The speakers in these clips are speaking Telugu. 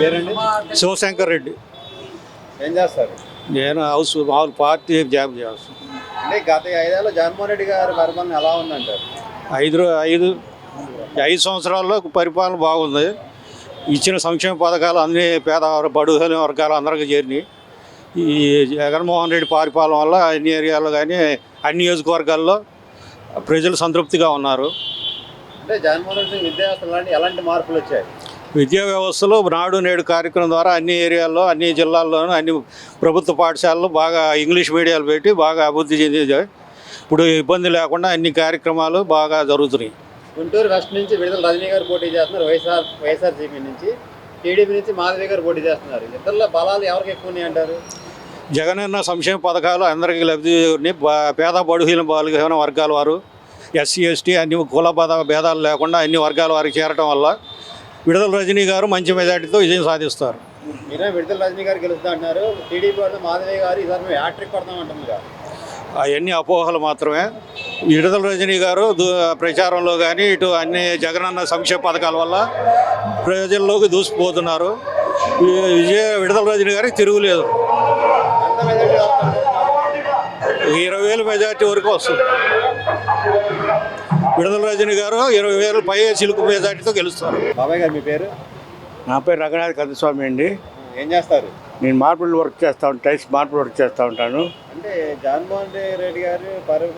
పేరండి? శివశంకర్ రెడ్డి. ఏం చేస్తారు? నేను హౌస్ మామూలు పార్టీ జాబ్ చేస్తాను. అంటే గత ఐదేళ్ళు జగన్మోహన్ రెడ్డి గారి పరిపాలన ఎలా ఉందంటారు? ఐదు ఐదు ఐదు సంవత్సరాల్లో పరిపాలన బాగుంది. ఇచ్చిన సంక్షేమ పథకాలు అన్ని పేద బడుగుల వర్గాలు అందరికీ చేరినాయి. ఈ జగన్మోహన్ రెడ్డి పరిపాలన వల్ల అన్ని ఏరియాల్లో కానీ అన్ని నియోజకవర్గాల్లో ప్రజలు సంతృప్తిగా ఉన్నారు. అంటే జగన్మోహన్ రెడ్డి విద్యావస్థలు లాంటి ఎలాంటి మార్పులు వచ్చాయి? విద్యా వ్యవస్థలో నాడు నేడు కార్యక్రమం ద్వారా అన్ని ఏరియాల్లో అన్ని జిల్లాల్లోనూ అన్ని ప్రభుత్వ పాఠశాలలు బాగా ఇంగ్లీష్ మీడియాలు పెట్టి బాగా అభివృద్ధి చెంది ఇప్పుడు ఇబ్బంది లేకుండా అన్ని కార్యక్రమాలు బాగా జరుగుతున్నాయి. గుంటూరు వెస్ట్ నుంచి విడుదల రజనీ గారు పోటీ చేస్తున్నారు వైఎస్ఆర్ వైఎస్ఆర్సీపీ నుంచి. టీడీపీ నుంచి మాధవి గారు పోటీ చేస్తున్నారు. ఇద్దరులో బలాలు ఎవరికి ఎక్కువ ఉన్నాయి అంటారు? జగనన్న సంక్షేమ పథకాలు అందరికీ లబ్ధి పేద బడుహీన బాలిన వర్గాల వారు ఎస్సీ ఎస్టీ అన్ని కుల భేదాలు లేకుండా అన్ని వర్గాల వారికి చేరటం వల్ల విడుదల రజనీ గారు మంచి మెజార్టీతో విజయం సాధిస్తారు. మీరే విడుదల రజనీ గారు గెలుస్తా అంటున్నారు. టీడీపీ మాధవి గారు ఈసారి మేము హ్యాట్రిక్ కొడతాం అంటున్నారు. అవన్నీ అపోహలు మాత్రమే. విడుదల రజనీ గారు ప్రచారంలో కానీ ఇటు అన్ని జగనన్న సంక్షేమ పథకాల వల్ల ప్రజల్లోకి దూసిపోతున్నారు విజయ విడుదల రజనీ గారికి తిరుగులేదు. ఇరవై వేల మెజార్టీ వరకు వస్తుంది. విడుదల రజనీ గారు ఇరవై వేల పై చిలుకు మెజార్టీతో గెలుస్తారు. బాబాయ్ గారు మీ పేరు? నా పేరు రంగనాథ్ కందస్వామి అండి. ఏం చేస్తారు? నేను మార్బుల్ వర్క్ చేస్తూ ఉంటాను టైల్స్ మార్బుల్ వర్క్ చేస్తూ ఉంటాను. అంటే జగన్మోహన్ రెడ్డి గారి పరి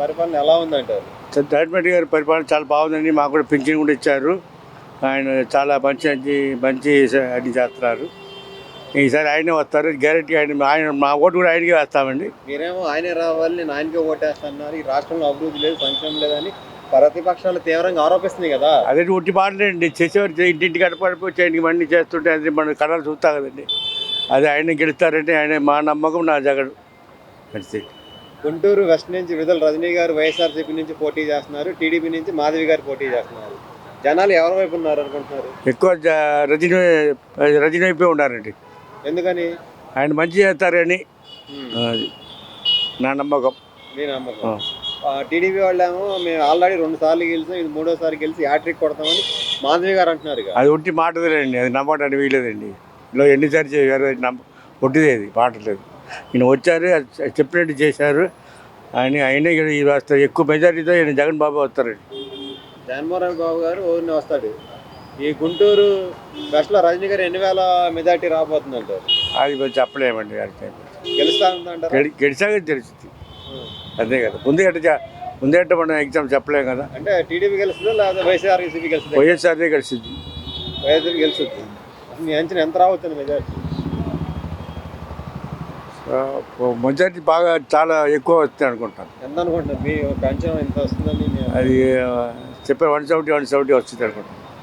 పరిపాలన ఎలా ఉందంటారు? గవర్నమెంట్ గారి పరిపాలన చాలా బాగుందండి మాకు కూడా పింఛన్ కూడా ఇచ్చారు. ఆయన చాలా మంచి మంచి మంచి అన్ని చేస్తున్నారు. ఈసారి ఆయనే వస్తారు గ్యారెంటీ ఆయన ఆయన మా ఓటు కూడా ఆయనకే వేస్తామండి. మీరేమో ఆయనే రావాలి నేను ఆయనకే ఓటేస్తున్నారు ఈ రాష్ట్రంలో అభివృద్ధి లేదు సంక్షేమం లేదని ప్రతిపక్షాలు తీవ్రంగా ఆరోపిస్తున్నాయి కదా. అదే ఒట్టి మాటలేండి చేసేవారు చే- ఇంటింటికి అడపడిపోయి చేయడానికి మళ్ళీ చేస్తుంటే అది మన కళలు చూస్తా కదండి. అదే ఆయన గెలుస్తారంటే ఆయన మా నమ్మకం నా అంతే గుంటూరు వెస్ట్ నుంచి విడుదల రజనీ గారు వైఎస్ఆర్సీపీ నుంచి పోటీ చేస్తున్నారు. టీడీపీ నుంచి మాధవి గారు పోటీ చేస్తున్నారు. జనాలు ఎవరి వైపు ఉన్నారు అనుకుంటున్నారు? ఎక్కువ జ- రజనీ రజనీ అయిపోయి ఉన్నారండి. ఎందుకని? ఆయన మంచి చేస్తారని. నా నమ్మకం. మీ నమ్మకం. టీడీపీ వాళ్ళేమో మేము ఆల్రెడీ రెండు సార్లు గెలిచాం ఇది మూడోసారి గెలిచి హ్యాట్రిక్ కొడతామని మాధవి గారు అంటున్నారు. అది ఒట్టి మాటదేనండి అది నమ్మటానికి వీలేదండి ఇలా ఎన్నిసార్లు చేశారు అది నమ్మ ఒట్టిదే అది మాటలేదు ఈయన వచ్చారు అది చెప్పినట్టు చేశారు. ఆయన ఆయనే ఈ వస్తారు ఎక్కువ మెజారిటీతో ఈయన జగన్ బాబు వస్తారండి. జగన్మోహన్ బాబు గారు ఊరిని వస్తాడు. ఈ గుంటూరు వెస్ట్లో రజనీ గారు ఎన్ని వేల మెజార్టీ రాబోతుంది అంటారు అది చెప్పలేమండి గెలుస్తా గెలిచాక తెలుస్తుంది. అంతే కదా. ముందే అట్ట ముందే అట్ట మనం ఎగ్జామ్ చెప్పలేం కదా. అంటే టీడీపీ గెలుస్తుందా లేదా వైఎస్ఆర్సీపీ గెలుస్తుంది? వైఎస్ఆర్దే గెలిచింది వైఎస్ఆర్ గెలుస్తుంది. మీ అంచనా ఎంత రావచ్చు మెజార్టీ? మెజారిటీ బాగా చాలా ఎక్కువ వస్తుంది అనుకుంటాను. ఎంత అనుకుంటున్నారు? మీ ఒక అంచనా ఎంత వస్తుందని అది చెప్పే వన్ సెవెంటీ వన్ సెవెంటీ వస్తుంది అనుకుంటాను.